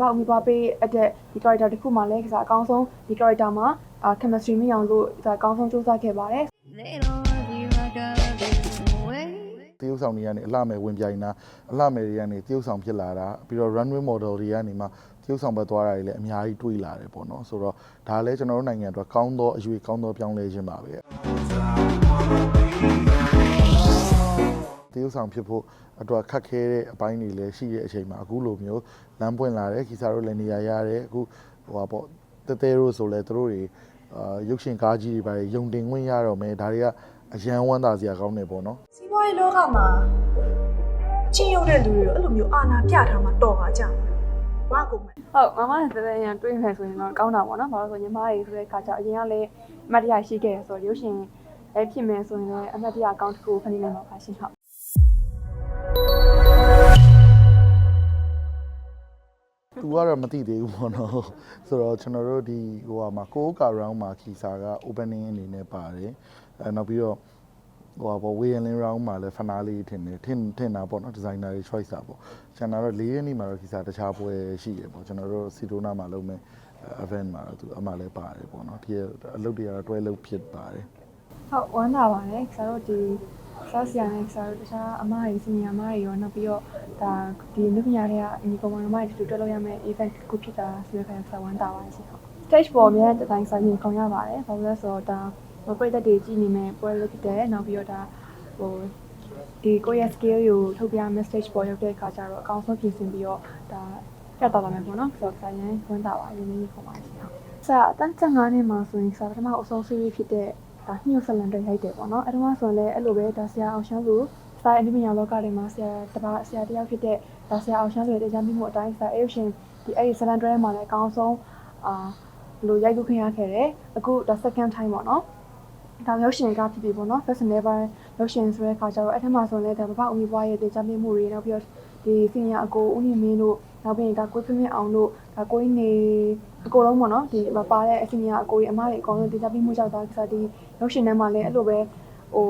ဘဘဦးမီပွားပေးအပ်တဲ့ဒီ character တစ်ခုမှလည်းကစားအကောင်းဆုံးဒီ character မှာအာ chemistry မိအောင်လို့ဒါအကောင်းဆုံးစူးစမ်းခဲ့ပါတယ် They don't love you like I love you away. တရုပ်ဆောင်တွေကနေအလှမယ်ဝင်ပြိုင်တာအလှမယ်တွေကနေတရုပ်ဆောင်ဖြစ်လာတာပြီးတော့ runway model တွေကနေမှတရုပ်ဆောင်ဘက်သွားတာတွေလည်းအများကြီးတွေးလာတယ်ပေါ့နော်ဆိုတော့ဒါလည်းကျွန်တော်တို့နိုင်ငံအတွက်ကောင်းသောအရွေကောင်းသောပြောင်းလဲခြင်းပါပဲ တရုပ်ဆောင်ဖြစ်ဖို့အတွက်ခက်ခဲတဲ့အပိုင်းတွေလည်းရှိတဲ့အချိန်မှာအခုလိုမျိုးလမ်းပွင့်လာတယ်ခီစာတို့လည်းနေရာရတယ်အခုဟိုပါပေါ့တဲတဲတို့ဆိုလည်းသူတို့တွေအာရုပ်ရှင်ကားကြီးတွေပါယုံတင်ဝင်ရတော့မယ်ဒါတွေကအရန်ဝမ်းသာစရာကောင်းတယ်ပေါ့နော်စီးပွားရေးလောကမှာချင်ရုပ်တဲ့လူတွေအဲ့လိုမျိုးအာဏာပြထားမှတော်ပါကြမှာဘာကုန်မလဲဟုတ်မမနဲ့တည်းရန်တွေးမယ်ဆိုရင်တော့ကောင်းတာပေါ့နော်ဘာလို့ဆိုညီမတွေဆိုတဲ့ခါကျအရင်ကလည်းအမတ်တရားရှိခဲ့ရဆိုတော့ရုပ်ရှင်လည်းဖြစ်မယ်ဆိုရင်လည်းအမတ်တရားအကောင့်တစ်ခုဖန်တီးနိုင်မှာပါရှင်ဟုတ် ကတော့မသိသေးဘူးပေါ့နော်ဆိုတော့ကျွန်တော်တို့ဒီဟိုဟာမှာကိုကာ round မှာခီစာက opening အနေနဲ့ပါတယ်အဲနောက်ပြီးတော့ဟိုဟာပေါ့ Wayne round မှာလည်း finale ထင်တယ်ထင်ထင်တာပေါ့နော် designer တွေ choice တာပေါ့ကျွန်တော်တို့၄ရက်နေ့မှာတော့ခီစာတခြားပွဲရှိရပေါ့ကျွန်တော်တို့စီတိုနာမှာလုပ်မယ် event မှာတော့သူအမှလည်းပါတယ်ပေါ့နော်ဒီအလုပ်တွေကတော့တွဲလုပ်ဖြစ်ပါတယ်ဟုတ်ဝမ်းသာပါတယ်ဆရာတို့ဒီဆောက်ဆရာနဲ့ဆရာတို့တခြားအမတွေစီနီယာအမတွေရောနောက်ပြီးတော့ ဒါဒီလူပညာတွေကအညီကောင်မမတွေတူတူတက်လို့ရမယ့် event တစ်ခုဖြစ်တာဆိုတဲ့ခါကျဝမ်းသာပါတယ်ရှင်ဟုတ် stage ပေါ်မြဲတဲ့တိုင်းဆိုင်ရင်ခေါင်းရပါတယ်ဘာလို့လဲဆိုတော့ဒါမပိတ်သက်တွေကြည့်နေမယ်ပွဲလို့ဖြစ်တယ်နောက်ပြီးတော့ဒါဟိုဒီကိုယ့်ရဲ့ skill ကိုထုတ်ပြမယ့် stage ပေါ်ရောက်တဲ့အခါကျတော့အကောင်းဆုံးပြင်ဆင်ပြီးတော့ဒါပြတ်သွားပါမယ်ပေါ့နော်ဆိုတော့ဆိုင်ရင်ဝမ်းသာပါရင်းနှီးခေါ်ပါရှင်ဟုတ်ဆရာအတန်း15နှစ်မှာဆိုရင်ဆရာပထမအဆုံး series ဖြစ်တဲ့ဒါညှို့ဆလန်တွေရိုက်တယ်ပေါ့နော်အဲ့တော့ဆိုရင်လည်းအဲ့လိုပဲဒါဆရာအောင်ရှမ်းသူ စာအနည်းပညာလောကတွေမှာဆရာတပါဆရာတယောက်ဖြစ်တဲ့ဒါဆရာအောင်ရှမ်းသူရဲ့တရားမြင့်မှုအတိုင်းဆရာအေးရှင်ဒီအဲ့ဒီဆလန်တွေမှာလည်းအကောင်းဆုံးအာလိုရိုက်ကူးခင်ရခဲ့တယ်အခုဒါ second time ပေါ့နော်ဒါရုပ်ရှင်ကဖြစ်ပြီပေါ့နော် first never ရုပ်ရှင်ဆိုတဲ့ခါကျတော့အဲ့ထက်မှဆိုရင်လည်းဒါပပဦးမီပွားရဲ့တရားမြင့်မှုတွေနောက်ပြီးတော့ဒီစင်ရအကိုဦးနေမင်းတို့နောက်ပြီးရင်ဒါကိုပြင်းပြင်းအောင်တို့ဒါကိုင်းနေအကုန်လုံးပေါ့နော်ဒီပါတဲ့အစင်ရအကိုကြီးအမတွေအကုန်လုံးတရားမြင့်မှုကြောင့်ဒါဆိုဒီရုပ်ရှင်ထဲမှာလည်းအဲ့လိုပဲဟို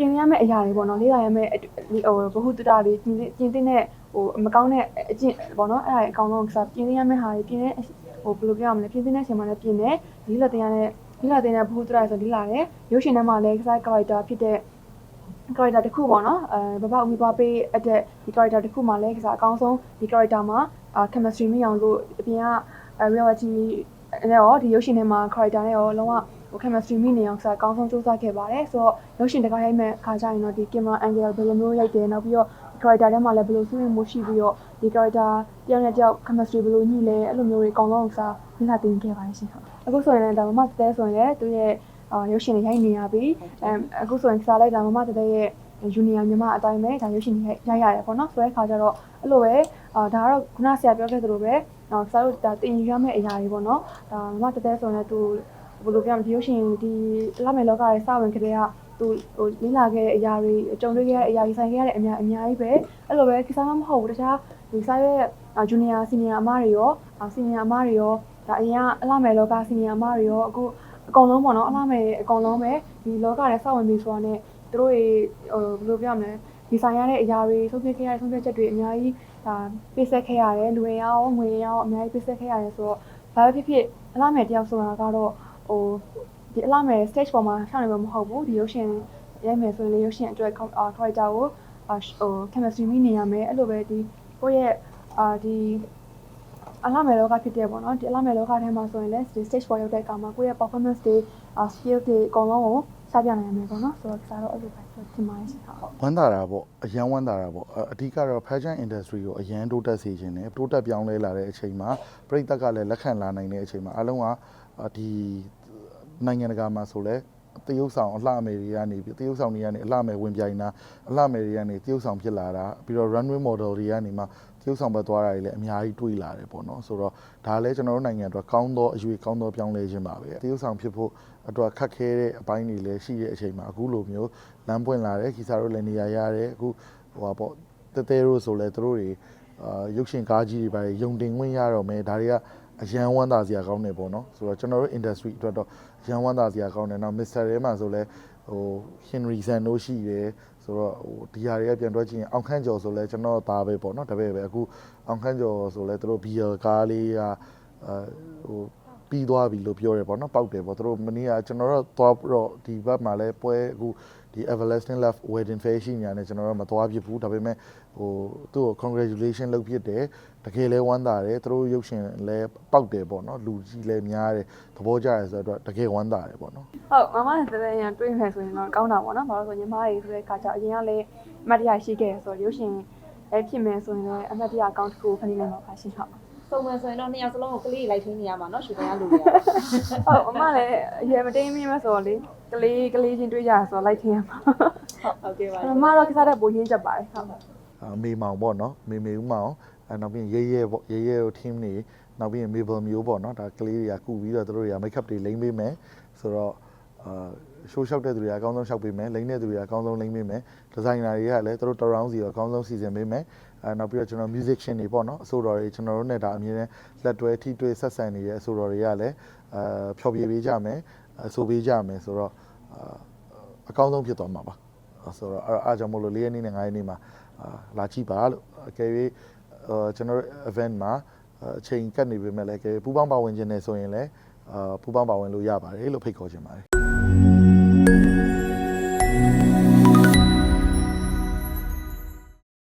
ကျင်ရမယ့်အရာတွေပေါ့နော်လေးလာရမယ့်ဟိုဘ ഹു တတာတွေကျင်ကျင်တဲ့ဟိုမကောင်းတဲ့အကျင့်ပေါ့နော်အဲ့ဒါအကောင်လုံးကစားကျင်ရမယ့်ဟာတွေပြင်တဲ့ဟိုဘယ်လိုပြောရမလဲပြင်တဲ့အချိန်မှာလည်းပြင်တယ်ဒီလက်တရားနဲ့ဒီလက်တရားဘ ഹു တတာဆိုဒီလာတယ်ရုပ်ရှင်ထဲမှာလည်းကစား character ဖြစ်တဲ့ character တစ်ခုပေါ့နော်အဲဘဘဦးမီပွားပေးအပ်တဲ့ဒီ character တစ်ခုမှလည်းကစားအကောင်းဆုံးဒီ character မှာအာ chemistry မိအောင်လို့အပြင်က reality နဲ့ရောဒီရုပ်ရှင်ထဲမှာ character နဲ့ရောလုံးဝ ဟို chemistry မိနေအောင်ဆိုအကောင်းဆုံးစူးစမ်းခဲ့ပါတယ်ဆိုတော့ရုပ်ရှင်တကားရိုက်မဲ့ခါကြရင်တော့ဒီ camera angle ဘယ်လိုမျိုးရိုက်တယ်နောက်ပြီးတော့ character ထဲမှာလည်းဘယ်လိုဆွေးနွေးမှုရှိပြီးတော့ဒီ character တယောက်နဲ့တယောက် chemistry ဘယ်လိုညှိလဲအဲ့လိုမျိုးတွေအကောင်လုံးစားလေ့လာသင်ခဲ့ပါတယ်ရှင်ဟုတ်အခုဆိုရင်လည်းဒါမမတဲဆိုရင်လည်းသူရဲ့အာရုပ်ရှင်တွေရိုက်နေရပြီအဲအခုဆိုရင်စားလိုက်တာမမတဲရဲ့ junior ညီမအတိုင်းပဲဒါရုပ်ရှင်တွေရိုက်ရတယ်ပေါ့နော်ဆိုတဲ့ခါကျတော့အဲ့လိုပဲအာဒါကတော့ခုနဆရာပြောခဲ့သလိုပဲအော်ဆရာတို့ဒါတင်ယူရမယ့်အရာတွေပေါ့နော်ဒါမမတဲတဲဆိုရင်လည်းသူ ဘယ်လိုပြောမလဲဒီရုပ်ရှင်ဒီလာမယ့်လောကရဲ့စဝင်ကလေးကသူဟိုလေ့လာခဲ့တဲ့အရာတွေကြုံတွေ့ခဲ့တဲ့အရာတွေဆိုင်ခဲ့ရတဲ့အများအများကြီးပဲအဲ့လိုပဲကိစ္စမှမဟုတ်ဘူးတခြားဒီဆိုင်ရဲ့ junior senior အမတွေရော senior အမတွေရောဒါအရင်ကအလားမယ်လောက senior အမတွေရောအခုအကုန်လုံးပေါ့နော်အလားမယ်အကုန်လုံးပဲဒီလောကရဲ့စဝင်ပြီဆိုတာနဲ့သူတို့တွေဟိုဘယ်လိုပြောမလဲဒီဆိုင်ရတဲ့အရာတွေဆုံးဖြတ်ခဲ့ရတဲ့ဆုံးဖြတ်ချက်တွေအများကြီးဒါပေးဆက်ခဲ့ရတယ်လူတွေရောငွေရောအများကြီးပေးဆက်ခဲ့ရတယ်ဆိုတော့ဘာပဲဖြစ်ဖြစ်အလားမယ်တယောက်ဆိုတာကတော့ ဟိုဒီအလားမယ် stage ပေါ်မှာရှောင်းနေမှာမဟုတ်ဘူးဒီရုပ်ရှင်ရိုက်မယ်ဆိုရင်လေရုပ်ရှင်အတွက် character ကိုဟို chemistry မိနေရမယ်အဲ့လိုပဲဒီကိုယ့်ရဲ့အာဒီအလားမယ်လောကဖြစ်တဲ့ပေါ့နော်ဒီအလားမယ်လောကထဲမှာဆိုရင်လည်းဒီ stage ပေါ်ရောက်တဲ့အခါမှာကိုယ့်ရဲ့ performance တွေ skill တွေအကုန်လုံးကိုစပြနိုင်ရမယ်ပေါ့နော်ဆိုတော့ဒါတော့အဲ့လိုပဲထင်ပါတယ်ရှင်ဟုတ်ဝမ်းသာတာပေါ့အရန်ဝမ်းသာတာပေါ့အအဓိကတော့ fashion industry ကိုအရန်တိုးတက်စေခြင်းနဲ့တိုးတက်ပြောင်းလဲလာတဲ့အချိန်မှာပြည်သက်ကလည်းလက်ခံလာနိုင်တဲ့အချိန်မှာအလုံးကအာဒီ နိုင်ငံတကာမှာဆိုလဲတရုတ်ဆောင်အလှအမယ်တွေကနေပြီးတရုတ်ဆောင်တွေကနေအလှအမယ်ဝင်ပြိုင်တာအလှအမယ်တွေကနေတရုတ်ဆောင်ဖြစ်လာတာပြီးတော့ runway model တွေကနေမှတရုတ်ဆောင်ဘက်သွားတာတွေလည်းအများကြီးတွေးလာတယ်ပေါ့နော်ဆိုတော့ဒါလည်းကျွန်တော်တို့နိုင်ငံအတွက်ကောင်းသောအရွေကောင်းသောပြောင်းလဲခြင်းပါပဲတရုတ်ဆောင်ဖြစ်ဖို့အတွက်ခက်ခဲတဲ့အပိုင်းတွေလည်းရှိတဲ့အချိန်မှာအခုလိုမျိုးလမ်းပွင့်လာတယ်ခီစာတို့လည်းနေရာရတယ်အခုဟိုပါပေါ့တဲတဲတို့ဆိုလည်းသူတို့တွေအာရုပ်ရှင်ကားကြီးတွေပါယုံတင်ဝင်ရတော့မယ်ဒါတွေက အရန်ဝမ်းသာစရာကောင်းတယ်ပေါ့နော်ဆိုတော့ကျွန်တော်တို့ industry အတွက်တော့အရန်ဝမ်းသာစရာကောင်းတယ်နောက် Mr. ထဲမှာဆိုလဲဟို Henry San တို့ရှိတယ်ဆိုဆိုတော့ဟိုဒီဟာတွေကပြန်တွက်ကြည့်ရင်အောင်ခန့်ကျော်ဆိုလဲကျွန်တော်သားပဲပေါ့နော်တပည့်ပဲအခုအောင်ခန့်ကျော်ဆိုလဲသူတို့ BL ကားလေးကအဲဟိုပြီးသွားပြီလို့ပြောတယ်ပေါ့နော်ပောက်တယ်ပေါ့သူတို့မနေ့ကကျွန်တော်တို့သွားတော့ဒီဘက်မှာလဲပွဲအခု ဒီ Everlasting Love Wedding Fair ရှိညာနဲ့ကျွန်တော်တို့မသွားဖြစ်ဘူးဒါပေမဲ့ဟိုသူ့ကို congratulation လုပ်ဖြစ်တယ်တကယ်လဲဝမ်းသာတယ်သူတို့ရုပ်ရှင်လဲပောက်တယ်ပေါ့နော်လူကြီးလဲများတယ်သဘောကျတယ်ဆိုတော့တကယ်ဝမ်းသာတယ်ပေါ့နော် ဟုတ်မမနဲ့တကယ်ရန်တွေးမယ်ဆိုရင်တော့ကောင်းတာပေါ့နော်ဘာလို့ဆိုညီမတွေဆိုတဲ့ခါကျအရင်ကလည်းအမတ်တရားရှိခဲ့ဆိုတော့ရုပ်ရှင်လည်းဖြစ်မယ်ဆိုရင်လည်းအမတ်တရားအကောင့်တစ်ခုဖန်တီးနိုင်မှာပါရှင်ဟုတ် စုံမယ်ဆိုရင်တော့နှစ်ယောက်စလုံးကိုကလေးလိုက်ထင်းနေရမှာเนาะရှူတင်ရလူတွေ ဟုတ်မမလည်းအရင်မတင်းမင်းမဆိုတော့လေ ကလေးကလေးချင်းတွေးကြဆိုတော့လိုက်ထင်ရမှာဟုတ်ကဲ့ပါမမတော့ကိစ္စတဲ့ပိုရင်းချက်ပါတယ်ဟုတ်အမေမောင်ပေါ့နော်မေမေဦးမောင်အဲနောက်ပြီးရင်ရဲရဲပေါ့ရဲရဲကို team နေနောက်ပြီးရင် Mabel မျိုးပေါ့နော်ဒါကလေးတွေကကုပြီးတော့သူတို့တွေက make up တွေလိမ့်ပေးမယ်ဆိုတော့အာရှိုးလျှောက်တဲ့သူတွေကအကောင်းဆုံးလျှောက်ပေးမယ်လိမ့်တဲ့သူတွေကအကောင်းဆုံးလိမ့်ပေးမယ်ဒီဇိုင်နာတွေကလည်းသူတို့ turn round စီကိုအကောင်းဆုံးစီစဉ်ပေးမယ်အဲနောက်ပြီးတော့ကျွန်တော် musician တွေပေါ့နော်အဆိုတော်တွေကျွန်တော်တို့နဲ့ဒါအမြဲတမ်းလက်တွဲထိတွေ့ဆက်ဆံနေတဲ့အဆိုတော်တွေကလည်းအာဖျော်ဖြေပေးကြမယ်အ ဆိုပေးကြမယ်ဆိုတော့အာအကောင်းဆုံးဖြစ်သွားမှာပါအဲ့ဆိုတော့အဲ့အားကြောင့်မလို့၄ရက်နေ့နဲ့၅ရက်နေ့မှာအာလာကြည့်ပါလို့အကယ်၍အာကျွန်တော်တို့ event မှာအာအချိန်ကတ်နေပေမဲ့လည်းအကယ်၍ပူပေါင်းပါဝင်ခြင်းနဲ့ဆိုရင်လည်းအာပူပေါင်းပါဝင်လို့ရပါတယ်လို့ဖိတ်ခေါ်ချင်ပါတယ်